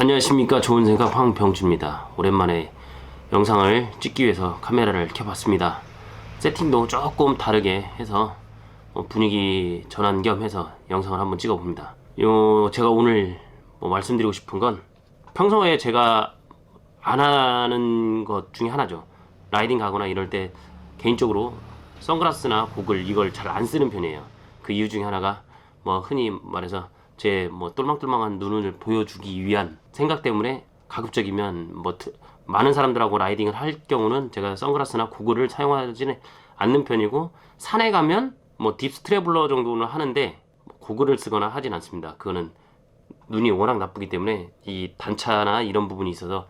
안녕하십니까. 좋은 생각 황병주입니다. 오랜만에 영상을 찍기 위해서 카메라를 켜봤습니다. 세팅도 조금 다르게 해서 어, 분위기 전환 겸 해서 영상을 한번 찍어봅니다. 요 제가 오늘 뭐 말씀드리고 싶은 건 평소에 제가 안 하는 것 중에 하나죠. 라이딩 가거나 이럴 때 개인적으로 선글라스나 고글 이걸 잘 안 쓰는 편이에요. 그 이유 중에 하나가 뭐 흔히 말해서 제 뭐 똘망똘망한 눈을 보여주기 위한 생각 때문에 가급적이면 뭐 트- 많은 사람들하고 라이딩을 할 경우는 제가 선글라스나 고글을 사용하지는 않는 편이고 산에 가면 뭐 딥스 트래블러 정도는 하는데 고글을 쓰거나 하진 않습니다. 그거는 눈이 워낙 나쁘기 때문에 이 단차나 이런 부분이 있어서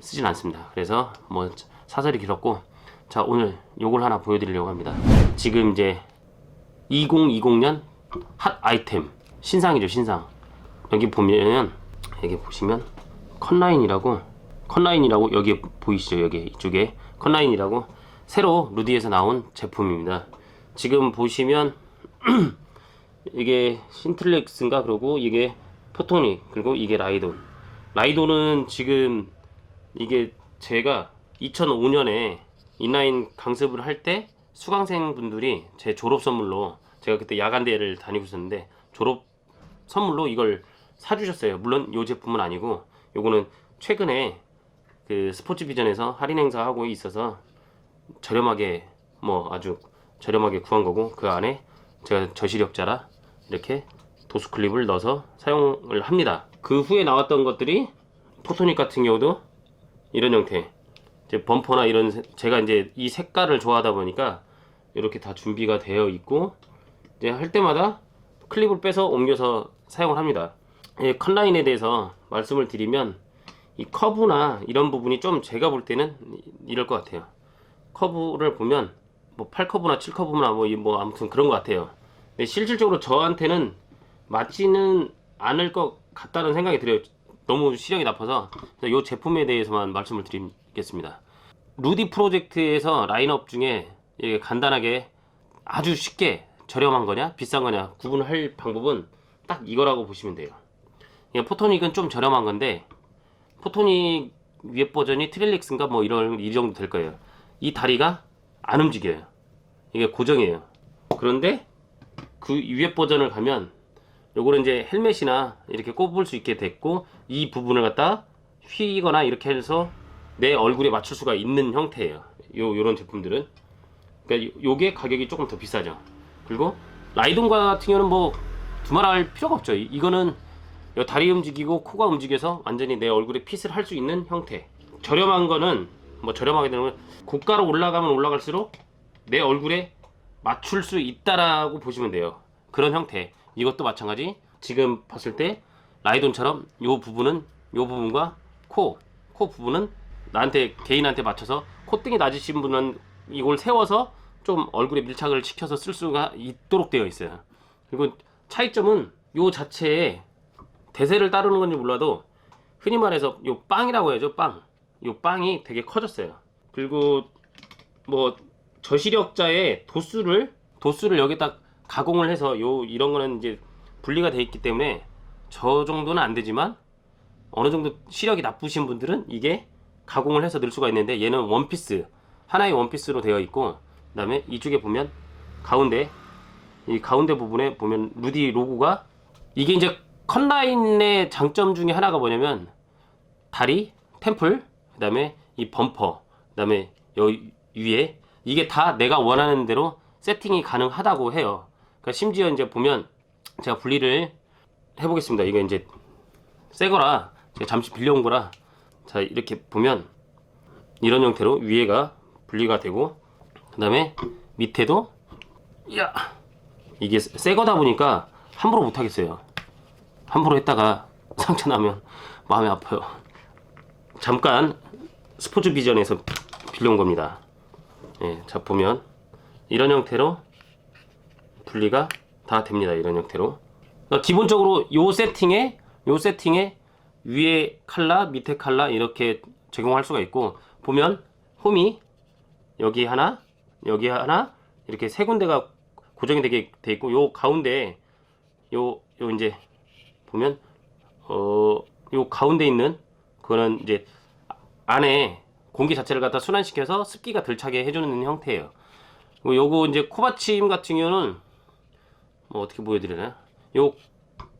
쓰진 않습니다. 그래서 뭐 사설이 길었고 자 오늘 요걸 하나 보여드리려고 합니다. 지금 이제 2020년 핫 아이템 신상이죠 신상. 여기 보면 여기 보시면 컨라인이라고 컨라인이라고 여기 보이시죠 여기 이쪽에. 컨라인이라고 새로 루디에서 나온 제품입니다. 지금 보시면 이게 신틀렉스인가? 그러고 이게 포토닉 그리고 이게 라이돈. 라이돈은 지금 이게 제가 2005년에 인라인 강습을 할 때 수강생 분들이 제 졸업 선물로 제가 그때 야간대를 다니고 있었는데 졸업 선물로 이걸 사주셨어요. 물론 이 제품은 아니고 요거는 최근에 그 스포츠 비전에서 할인 행사하고 있어서 저렴하게 뭐 아주 저렴하게 구한 거고 그 안에 제가 저시력자라 이렇게 도수 클립을 넣어서 사용을 합니다. 그 후에 나왔던 것들이 포토닉 같은 경우도 이런 형태 이제 범퍼나 이런 세- 제가 이제 이 색깔을 좋아하다 보니까 이렇게 다 준비가 되어 있고 이제 할 때마다 클립을 빼서 옮겨서 사용을 합니다. 이 컨라인에 대해서 말씀을 드리면 이 커브나 이런 부분이 좀 제가 볼 때는 이럴 것 같아요. 커브를 보면 뭐 8커브나 7커브나 뭐, 이- 뭐 아무튼 그런 것 같아요. 근데 실질적으로 저한테는 맞지는 않을 것 같다는 생각이 들어요. 너무 시력이 나빠서 이 제품에 대해서만 말씀을 드리겠습니다. 루디 프로젝트에서 라인업 중에 간단하게 아주 쉽게 저렴한 거냐 비싼 거냐 구분할 방법은 딱 이거라고 보시면 돼요. 포토닉은 좀 저렴한 건데 포토닉 위에 버전이 트릴릭스인가 뭐 이런 이 정도 될 거예요. 이 다리가 안 움직여요. 이게 고정이에요. 그런데 그 위에 버전을 가면 요거는 이제 헬멧이나 이렇게 꼽을 수 있게 됐고 이 부분을 갖다 휘거나 이렇게 해서 내 얼굴에 맞출 수가 있는 형태예요. 요 요런 제품들은 그러니까 요- 요게 가격이 조금 더 비싸죠. 그리고 라이돈 같은 경우는 뭐 두말할 필요가 없죠. 이- 이거는 요 다리 움직이고 코가 움직여서 완전히 내 얼굴에 핏을 할 수 있는 형태. 저렴한 거는 뭐 저렴하게 되는 건 고가로 올라가면 올라갈수록 내 얼굴에 맞출 수 있다라고 보시면 돼요. 그런 형태. 이것도 마찬가지. 지금 봤을 때 라이돈처럼 요 부분은 요 부분과 코, 코 부분은 나한테 개인한테 맞춰서 콧등이 낮으신 분은 이걸 세워서 좀 얼굴에 밀착을 시켜서 쓸 수가 있도록 되어 있어요. 그리고 차이점은 요 자체에 대세를 따르는 건지 몰라도 흔히 말해서 요 빵이라고 해야죠 빵. 요 빵이 되게 커졌어요. 그리고 뭐 저시력자의 도수를 도수를 여기다 가공을 해서 요 이런 거는 이제 분리가 돼 있기 때문에 저 정도는 안 되지만 어느 정도 시력이 나쁘신 분들은 이게 가공을 해서 넣을 수가 있는데 얘는 원피스 하나의 원피스로 되어 있고 그 다음에 이쪽에 보면 가운데 이 가운데 부분에 보면 루디 로고가 이게 이제 컨라인의 장점 중에 하나가 뭐냐면 다리, 템플, 그 다음에 이 범퍼, 그 다음에 여기 위에 이게 다 내가 원하는 대로 세팅이 가능하다고 해요. 그러니까 심지어 이제 보면 제가 분리를 해보겠습니다. 이게 이제 새 거라 제가 잠시 빌려온 거라 자 이렇게 보면 이런 형태로 위에가 분리가 되고 그 다음에 밑에도 야 이게 새 거다 보니까 함부로 못 하겠어요. 함부로 했다가 상처 나면 마음이 아파요. 잠깐 스포츠 비전에서 빌려온 겁니다. 예, 자 보면 이런 형태로 분리가 다 됩니다. 이런 형태로. 그러니까 기본적으로 요 세팅에 요 세팅에 위에 칼라, 밑에 칼라 이렇게 제공할 수가 있고 보면 홈이 여기 하나, 여기 하나 이렇게 세 군데가 고정이 되게 돼 있고 요 가운데 요요 이제 보면 어 요 가운데 있는 그거는 이제 안에 공기 자체를 갖다 순환시켜서 습기가 덜 차게 해주는 형태예요. 요거 이제 코받침 같은 경우는 뭐 어떻게 보여드리나? 요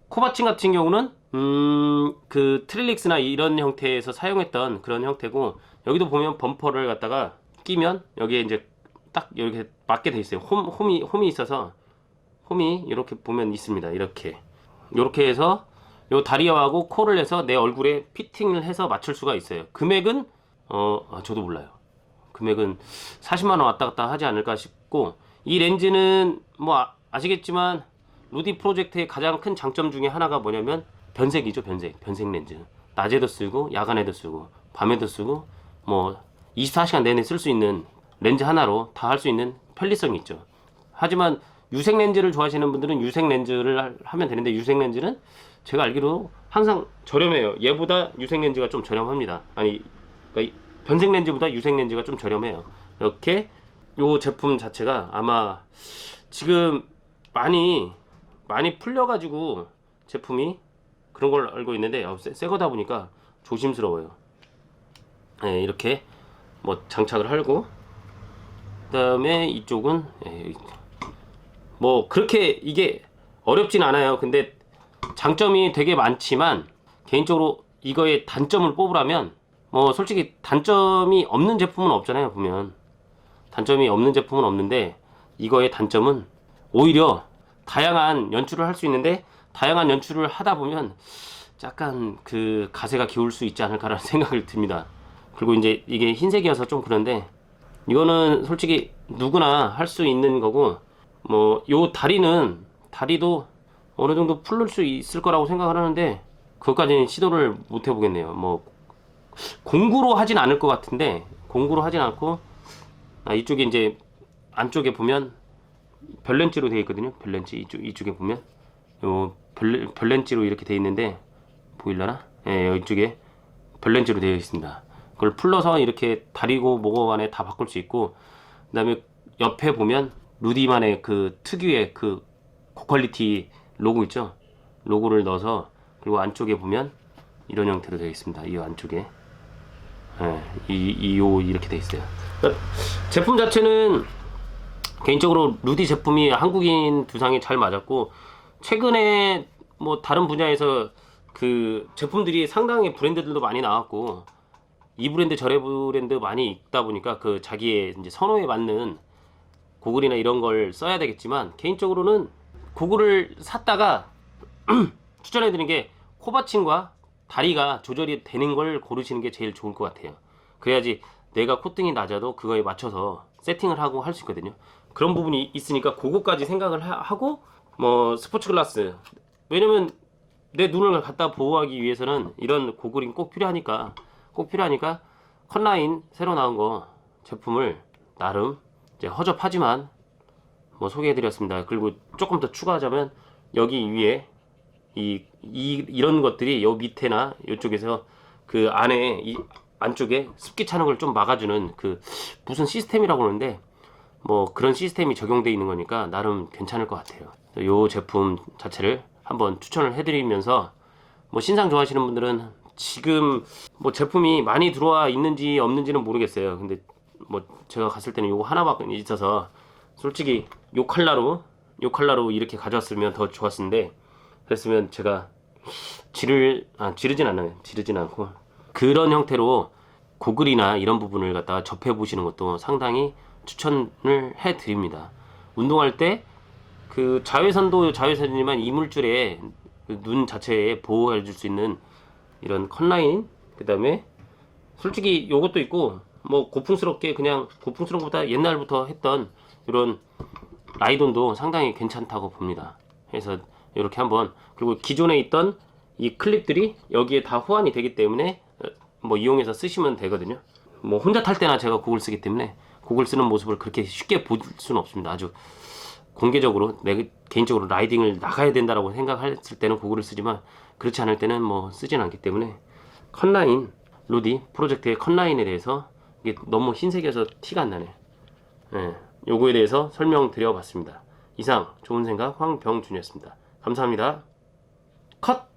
코받침 같은 경우는 음, 그 트릴릭스나 이런 형태에서 사용했던 그런 형태고 여기도 보면 범퍼를 갖다가 끼면 여기에 이제 딱 이렇게 맞게 돼 있어요. 홈 홈이 홈이 있어서 홈이 이렇게 보면 있습니다. 이렇게 이렇게 해서 요 다리하고 코를 해서 내 얼굴에 피팅을 해서 맞출 수가 있어요. 금액은 어 아, 저도 몰라요. 금액은 40만 원 왔다 갔다 하지 않을까 싶고 이 렌즈는 뭐 아, 아시겠지만 루디 프로젝트의 가장 큰 장점 중에 하나가 뭐냐면 변색이죠 변색 변색 렌즈 낮에도 쓰고 야간에도 쓰고 밤에도 쓰고 뭐 24시간 내내 쓸 수 있는 렌즈 하나로 다 할 수 있는 편리성이 있죠. 하지만 유색 렌즈를 좋아하시는 분들은 유색 렌즈를 할- 하면 되는데 유색 렌즈는 제가 알기로 항상 저렴해요. 얘보다 유색 렌즈가 좀 저렴합니다. 아니 그러니까 이 변색 렌즈보다 유색 렌즈가 좀 저렴해요. 이렇게 요 제품 자체가 아마 지금 많이 많이 풀려가지고 제품이 그런 걸 알고 있는데 어, 새, 새 거다 보니까 조심스러워요. 네, 이렇게 뭐 장착을 하고 그 다음에 이쪽은 예, 뭐 그렇게 이게 어렵진 않아요. 근데 장점이 되게 많지만 개인적으로 이거의 단점을 뽑으라면 뭐 솔직히 단점이 없는 제품은 없잖아요. 보면 단점이 없는 제품은 없는데 이거의 단점은 오히려 다양한 연출을 할 수 있는데 다양한 연출을 하다 보면 약간 그 가세가 기울 수 있지 않을까라는 생각을 듭니다. 그리고 이제 이게 흰색이어서 좀 그런데 이거는 솔직히 누구나 할 수 있는 거고 뭐 요 다리는 다리도 어느 정도 풀릴 수 있을 거라고 생각을 하는데 그것까지는 시도를 못 해보겠네요. 뭐 공구로 하진 않을 것 같은데 공구로 하진 않고 아, 이쪽에 이제 안쪽에 보면 별렌치로 되어 있거든요. 별렌치 이쪽 이쪽에 보면 요 별, 별렌치로 이렇게 되어 있는데 보일라나? 예, 이쪽에 별렌치로 되어 있습니다. 그걸 풀러서 이렇게 다리고 뭐고 간에 다 바꿀 수 있고 그 다음에 옆에 보면 루디만의 그 특유의 그 고퀄리티 로고 있죠? 로고를 넣어서 그리고 안쪽에 보면 이런 형태로 되어 있습니다. 이 안쪽에 예, 이, 이, 요, 이렇게 돼 있어요. 그러니까 제품 자체는 개인적으로 루디 제품이 한국인 두상에 잘 맞았고, 최근에 뭐 다른 분야에서 그 제품들이 상당히 브랜드들도 많이 나왔고, 이 브랜드 저래 브랜드 많이 있다 보니까 그 자기의 이제 선호에 맞는 고글이나 이런 걸 써야 되겠지만, 개인적으로는 고글을 샀다가 추천해드리는 게 코받침과 다리가 조절이 되는 걸 고르시는 게 제일 좋을 것 같아요. 그래야지 내가 콧등이 낮아도 그거에 맞춰서 세팅을 하고 할 수 있거든요. 그런 부분이 있으니까 그거까지 생각을 하- 하고 뭐 스포츠 글라스 왜냐면 내 눈을 갖다 보호하기 위해서는 이런 고글이 꼭 필요하니까 꼭 필요하니까 컷라인 새로 나온 거 제품을 나름 이제 허접하지만 뭐 소개해드렸습니다. 그리고 조금 더 추가하자면 여기 위에 이, 이 이런 것들이 요 밑에나 이쪽에서 그 안에 이 안쪽에 습기 차는 걸 좀 막아주는 그 무슨 시스템이라고 하는데 뭐 그런 시스템이 적용돼 있는 거니까 나름 괜찮을 것 같아요. 요 제품 자체를 한번 추천을 해드리면서 뭐 신상 좋아하시는 분들은 지금 뭐 제품이 많이 들어와 있는지 없는지는 모르겠어요. 근데 뭐 제가 갔을 때는 요거 하나밖에 있어서 솔직히 요 컬러로 요 컬러로 이렇게 가져왔으면 더 좋았을 텐데 그랬으면 제가 지를 아 지르진 않아요. 지르진 않고 그런 형태로 고글이나 이런 부분을 갖다가 접해 보시는 것도 상당히 추천을 해 드립니다. 운동할 때 그 자외선도 자외선이지만 이물질에 그눈 자체에 보호해 줄 수 있는 이런 컷라인 그 다음에 솔직히 요것도 있고 뭐 고풍스럽게 그냥 고풍스러운 것보다 옛날부터 했던 이런 라이돈도 상당히 괜찮다고 봅니다. 그래서 이렇게 한번 그리고 기존에 있던 이 클립들이 여기에 다 호환이 되기 때문에 어, 뭐 이용해서 쓰시면 되거든요. 뭐 혼자 탈 때나 제가 곡을 쓰기 때문에 곡을 쓰는 모습을 그렇게 쉽게 볼 수는 없습니다. 아주 공개적으로 내 개인적으로 라이딩을 나가야 된다라고 생각했을 때는 고글을 쓰지만 그렇지 않을 때는 뭐 쓰진 않기 때문에 컷라인 루디 프로젝트의 컷라인에 대해서 이게 너무 흰색이어서 티가 안 나네. 예, 요거에 대해서 설명드려 봤습니다. 이상 좋은 생각 황병준이었습니다. 감사합니다. 컷!